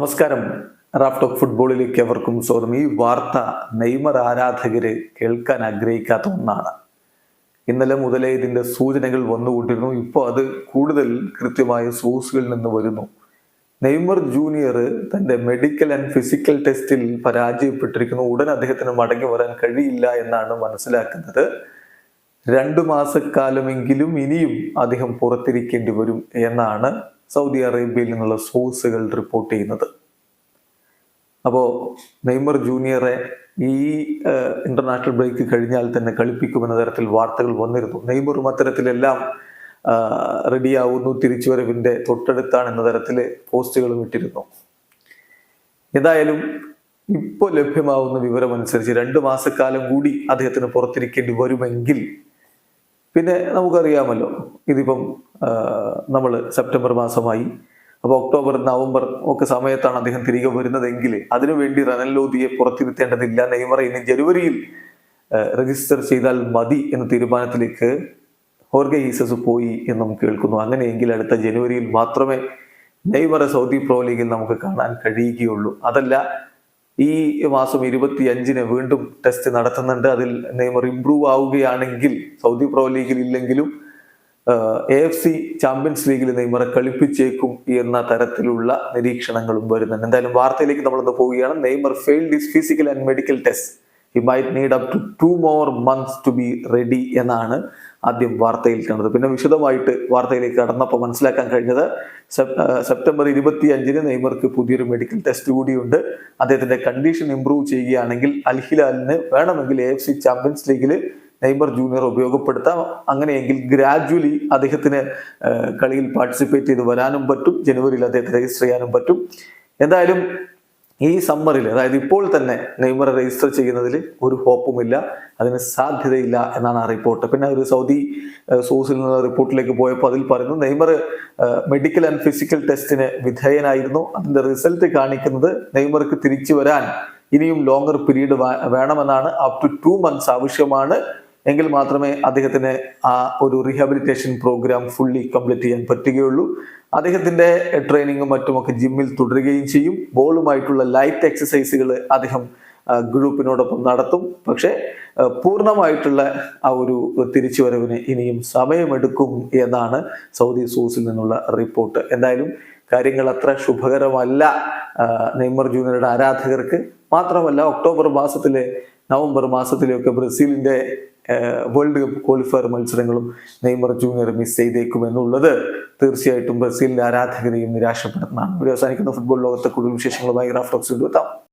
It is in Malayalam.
നമസ്കാരം. റാഫ്റ്റോക്ക് ഫുട്ബോളിലേക്ക് എവർക്കും സ്വാഗതം. ഈ വാർത്ത നെയ്മർ ആരാധകര് കേൾക്കാൻ ആഗ്രഹിക്കാത്ത ഒന്നാണ്. ഇന്നലെ മുതലേ ഇതിന്റെ സൂചനകൾ വന്നുകൊണ്ടിരുന്നു. ഇപ്പോൾ അത് കൂടുതൽ കൃത്യമായ സോഴ്സുകളിൽ നിന്ന് വരുന്നു. നെയ്മർ ജൂനിയർ തന്റെ മെഡിക്കൽ ആൻഡ് ഫിസിക്കൽ ടെസ്റ്റിൽ പരാജയപ്പെട്ടിരിക്കുന്നു. ഉടൻ അദ്ദേഹത്തിന് മടങ്ങി വരാൻ കഴിയില്ല എന്നാണ് മനസ്സിലാക്കുന്നത്. രണ്ടു മാസക്കാലമെങ്കിലും ഇനിയും അദ്ദേഹം പുറത്തിരിക്കേണ്ടി വരും എന്നാണ് സൗദി അറേബ്യയിൽ നിന്നുള്ള സോഴ്സുകൾ റിപ്പോർട്ട് ചെയ്യുന്നത്. അപ്പോൾ നെയ്മർ ജൂനിയറെ ഈ ഇന്റർനാഷണൽ ബ്രേക്ക് കഴിഞ്ഞാൽ തന്നെ കളിപ്പിക്കുമെന്ന തരത്തിൽ വാർത്തകൾ വന്നിരുന്നു. നെയ്മറും അത്തരത്തിലെല്ലാം റെഡിയാവുന്നു തിരിച്ചുവരവിന്റെ തൊട്ടടുത്താണ് എന്ന തരത്തിൽ പോസ്റ്റുകളും ഇട്ടിരുന്നു. ഏതായാലും ഇപ്പോൾ ലഭ്യമാവുന്ന വിവരമനുസരിച്ച് രണ്ട് മാസക്കാലം കൂടി അദ്ദേഹത്തിന് പുറത്തിരിക്കേണ്ടി വരുമെങ്കിൽ പിന്നെ നമുക്കറിയാമല്ലോ ഇതിപ്പം നമ്മൾ സെപ്റ്റംബർ മാസമായി. അപ്പോൾ ഒക്ടോബർ നവംബർ ഒക്കെ സമയത്താണ് അദ്ദേഹം തിരികെ വരുന്നതെങ്കിൽ അതിനുവേണ്ടി റനൽ ലോധിയെ പുറത്തിരുത്തേണ്ടതില്ല. നെയ്മറെ ഇനി ജനുവരിയിൽ രജിസ്റ്റർ ചെയ്താൽ മതി എന്ന തീരുമാനത്തിലേക്ക് ഹോർഗെ ഹീസസ് പോയി എന്ന് നമുക്ക് കേൾക്കുന്നു. അങ്ങനെയെങ്കിൽ അടുത്ത ജനുവരിയിൽ മാത്രമേ നെയ്മറെ സൗദി പ്രോ ലീഗിൽ നമുക്ക് കാണാൻ കഴിയുകയുള്ളൂ. അതല്ല ഈ മാസം ഇരുപത്തി അഞ്ചിന് വീണ്ടും ടെസ്റ്റ് നടത്തുന്നുണ്ട്. അതിൽ നെയ്മർ ഇംപ്രൂവ് ആവുകയാണെങ്കിൽ സൗദി പ്രോ ലീഗിൽ ഇല്ലെങ്കിലും എ എഫ് സി ചാമ്പ്യൻസ് ലീഗിൽ നെയ്മറെ കളിപ്പിച്ചേക്കും എന്ന തരത്തിലുള്ള നിരീക്ഷണങ്ങളും വരുന്നുണ്ട്. എന്തായാലും വാർത്തയിലേക്ക് നമ്മളൊന്ന് പോവുകയാണ്. Neymar failed is physical and medical test he might need up to two more months to be ready എന്നാണ് ആദ്യം വാർത്തയിൽ കണ്ടത്. പിന്നെ വിശദമായിട്ട് വാർത്തയിലേക്ക് കടന്നപ്പോൾ മനസ്സിലാക്കാൻ കഴിഞ്ഞത് സെപ്റ്റംബർ ഇരുപത്തി അഞ്ചിന് നെയ്മർക്ക് പുതിയൊരു മെഡിക്കൽ ടെസ്റ്റ് കൂടിയുണ്ട്. അദ്ദേഹത്തിന്റെ കണ്ടീഷൻ ഇംപ്രൂവ് ചെയ്യുകയാണെങ്കിൽ അൽഹിലാലിന് വേണമെങ്കിൽ എ എഫ് സി ചാമ്പ്യൻസ് ലീഗിൽ നെയ്മർ ജൂനിയർ ഉപയോഗപ്പെടുത്താം. അങ്ങനെയെങ്കിൽ ഗ്രാജുവലി അദ്ദേഹത്തിന് കളിയിൽ പാർട്ടിസിപ്പേറ്റ് ചെയ്ത് വരാനും പറ്റും. ജനുവരിയിൽ അദ്ദേഹത്തെ രജിസ്റ്റർ ചെയ്യാനും പറ്റും. എന്തായാലും ഈ സമ്മറിൽ അതായത് ഇപ്പോൾ തന്നെ നെയ്മർ രജിസ്റ്റർ ചെയ്യുന്നതിൽ ഒരു ഹോപ്പുമില്ല അതിന് സാധ്യതയില്ല എന്നാണ് ആ റിപ്പോർട്ട് പിന്നെ ഒരു സൗദി സോഴ്സിൽ നിന്നുള്ള റിപ്പോർട്ടിലേക്ക് പോയപ്പോൾ അതിൽ പറയുന്നു നെയ്മർ മെഡിക്കൽ ആൻഡ് ഫിസിക്കൽ ടെസ്റ്റിന് വിധേയനായിരുന്നു. അതിന്റെ റിസൾട്ട് കാണിക്കുന്നത് നെയ്മർക്ക് തിരിച്ചു വരാൻ ഇനിയും ലോങ്ങർ പീരീഡ് വേണമെന്നാണ് അപ് ടു ടു മന്ത്സ് ആവശ്യമാണ്. എങ്കിൽ മാത്രമേ അദ്ദേഹത്തിന് ആ ഒരു റീഹാബിലിറ്റേഷൻ പ്രോഗ്രാം ഫുള്ളി കംപ്ലീറ്റ് ചെയ്യാൻ പറ്റുകയുള്ളൂ. അദ്ദേഹത്തിന്റെ ട്രെയിനിങ്ങും മറ്റുമൊക്കെ ജിമ്മിൽ തുടരുകയും ചെയ്യും. ബോളുമായിട്ടുള്ള ലൈറ്റ് എക്സസൈസുകൾ അദ്ദേഹം ഗ്രൂപ്പിനോടൊപ്പം നടത്തും. പക്ഷേ പൂർണമായിട്ടുള്ള ആ ഒരു തിരിച്ചുവരവിന് ഇനിയും സമയമെടുക്കും എന്നാണ് സൗദി സോഴ്സിൽ നിന്നുള്ള റിപ്പോർട്ട്. എന്തായാലും കാര്യങ്ങൾ അത്ര ശുഭകരമല്ല നെയ്മർ ജൂനിയറുടെ ആരാധകർക്ക്. മാത്രമല്ല ഒക്ടോബർ മാസത്തിലെ നവംബർ മാസത്തിലെയൊക്കെ ബ്രസീലിന്റെ വേൾഡ് കപ്പ് ക്വാളിഫയർ മത്സരങ്ങളും നെയ്മർ ജൂനിയർ മിസ് ചെയ്തേക്കും എന്നുള്ളത് തീർച്ചയായിട്ടും ബ്രസീലിന്റെ ആരാധകരെയും നിരാശപ്പെടുന്നതാണ് ഇവിടെ അവസാനിക്കുന്ന. ഫുട്ബോൾ ലോകത്തെ കൂടുതൽ വിശേഷങ്ങളുമായി റാഫ്റ്റോക്സ് എത്താം.